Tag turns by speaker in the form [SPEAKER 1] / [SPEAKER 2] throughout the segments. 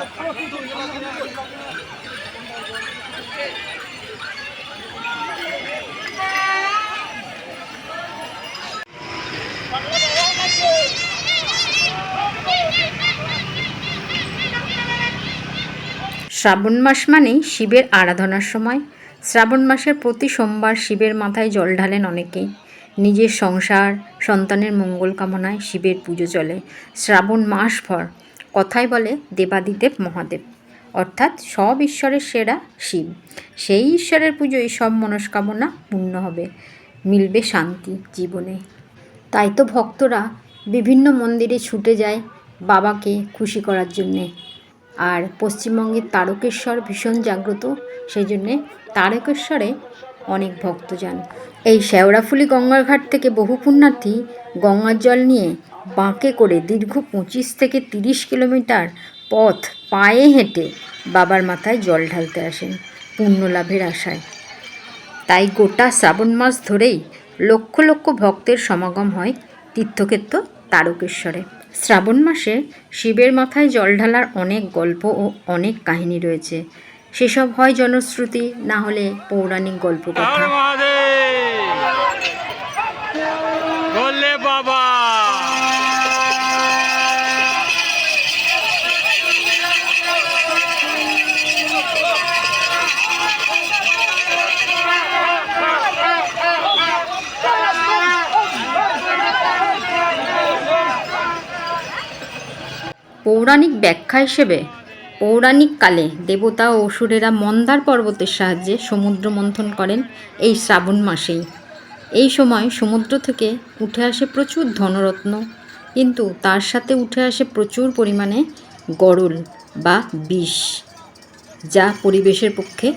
[SPEAKER 1] শ্রাবণ মাস মানেই শিবের আরাধনার সময়। শ্রাবণ মাসের প্রতি সোমবার শিবের মাথায় জল ঢালেন অনেকেই। নিজের সংসার, সন্তানের মঙ্গল কামনায় শিবের পুজো চলে। শ্রাবণ মাস ভর কথাই বলে দেবাদিদেব মহাদেব। অর্থাৎ সব ঈশ্বরের সেরা শিব। সেই ঈশ্বরের পুজোয় সব মনস্কামনা পূর্ণ হবে। মিলবে শান্তি জীবনে। তাই তো ভক্তরা বিভিন্ন মন্দিরে ছুটে যায় বাবাকে খুশি করার জন্যে। আর পশ্চিমবঙ্গের তারকেশ্বর ভীষণ জাগ্রত। সেই জন্যে তারকেশ্বরে অনেক ভক্ত যান এই শেওড়াফুলি গঙ্গার ঘাট থেকে বহু পুণ্যার্থী গঙ্গার জল নিয়ে বাঁকে করে দীর্ঘ পঁচিশ থেকে তিরিশ কিলোমিটার পথ পায়ে হেঁটে বাবার মাথায় জল ঢালতে আসেন পুণ্য লাভের আশায়। তাই গোটা শ্রাবণ মাস ধরেই লক্ষ লক্ষ ভক্তের সমাগম হয় তীর্থক্ষেত্র তারকেশ্বরে। শ্রাবণ মাসে শিবের মাথায় জল ঢালার অনেক গল্প ও অনেক কাহিনী রয়েছে। সেসব হয় জনশ্রুতি না হলে পৌরাণিক গল্প কথা
[SPEAKER 2] বাবা।
[SPEAKER 1] পৌরাণিক ব্যাখ্যা হিসেবে পৌরাণিক কালে দেবতা ও অসুরেরা মন্দার পর্বতের সাহায্যে সমুদ্র মন্থন করেন এই শ্রাবণ মাসেই। এই সময় সমুদ্র থেকে উঠে আসে প্রচুর ধনরত্ন, কিন্তু তার সাথে উঠে আসে প্রচুর পরিমাণে গরল বা বিষ, যা পরিবেশের পক্ষে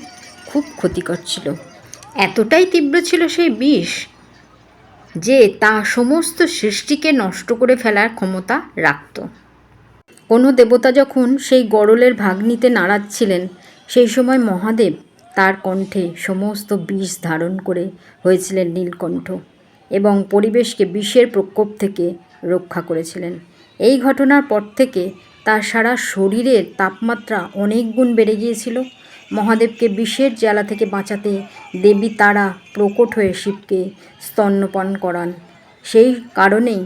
[SPEAKER 1] খুব ক্ষতিকর ছিল। এতটাই তীব্র ছিল সেই বিষ যে তা সমস্ত সৃষ্টিকে নষ্ট করে ফেলার ক্ষমতা রাখত। কোনো দেবতা যখন সেই গরলের ভাগ নিতে নাড়াচ্ছিলেন, সেই সময় মহাদেব তার কণ্ঠে সমস্ত বিষ ধারণ করে হয়েছিলেন নীলকণ্ঠ এবং পরিবেশকে বিষের প্রকোপ থেকে রক্ষা করেছিলেন। এই ঘটনার পর থেকে তার সারা শরীরের তাপমাত্রা অনেক গুণ বেড়ে গিয়েছিল। মহাদেবকে বিষের জ্বালা থেকে বাঁচাতে দেবী তারা প্রকট হয়ে শিবকে স্তন্যপান করান। সেই কারণেই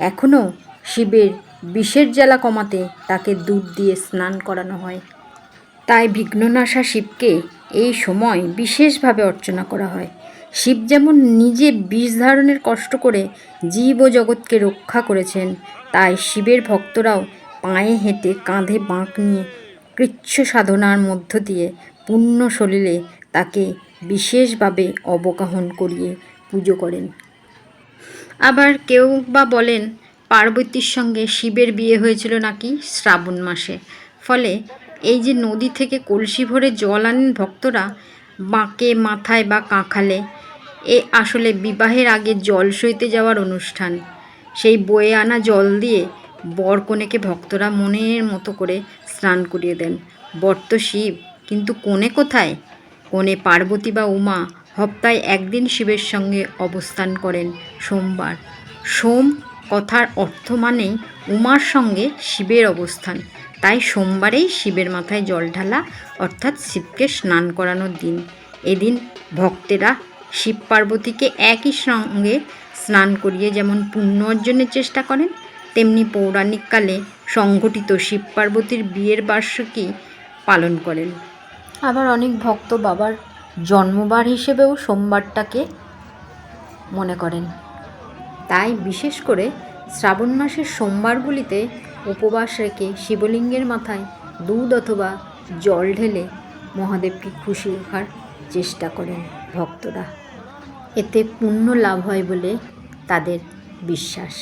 [SPEAKER 1] এখনও শিবের বিষের জ্বালা কমাতে তাকে দুধ দিয়ে স্নান করানো হয়। তাই বিঘ্ননাশা শিবকে এই সময় বিশেষভাবে অর্চনা করা হয়। শিব যেমন নিজে বিষ ধারণের কষ্ট করে জীব ও জগৎকে রক্ষা করেছেন, তাই শিবের ভক্তরাও পায়ে হেঁটে কাঁধে বাঁক নিয়ে কৃচ্ছ সাধনার মধ্য দিয়ে পুণ্য সলিলে তাকে বিশেষভাবে অবগাহন করিয়ে পুজো করেন। আবার কেউ বা বলেন পার্বতীর সঙ্গে শিবের বিয়ে হয়েছিল নাকি শ্রাবণ মাসে। ফলে এই যে নদী থেকে কলসি ভরে জল আনেন ভক্তরা, বাঁকে, মাথায় বা কাঁখালে, এ আসলে বিবাহের আগে জল সইতে যাওয়ার অনুষ্ঠান। সেই বয়ে আনা জল দিয়ে বর কনেকে ভক্তরা মনের মতো করে স্নান করিয়ে দেন। বর তো শিব, কিন্তু কোণে কোথায়? কোণে পার্বতী বা উমা হপ্তায় একদিন শিবের সঙ্গে অবস্থান করেন সোমবার। সোম কথার অর্থ মানেই উমার সঙ্গে শিবের অবস্থান। তাই সোমবারেই শিবের মাথায় জল ঢালা অর্থাৎ শিবকে স্নান করানোর দিন। এদিন ভক্তেরা শিব পার্বতীকে একই সঙ্গে স্নান করিয়ে যেমন পুণ্য অর্জনের চেষ্টা করেন তেমনি পৌরাণিককালে সংঘটিত শিব পার্বতীর বিয়ের বার্ষিকী পালন করেন। আবার অনেক ভক্ত বাবার জন্মবার হিসেবেও সোমবারটাকে মনে করেন। তাই বিশেষ করে শ্রাবণ মাসের সোমবারগুলিতে উপবাস রেখে শিবলিঙ্গের মাথায় দুধ অথবা জল ঢেলে মহাদেবকে খুশি রাখার চেষ্টা করেন ভক্তরা। এতে পুণ্য লাভ হয় বলে তাদের বিশ্বাস।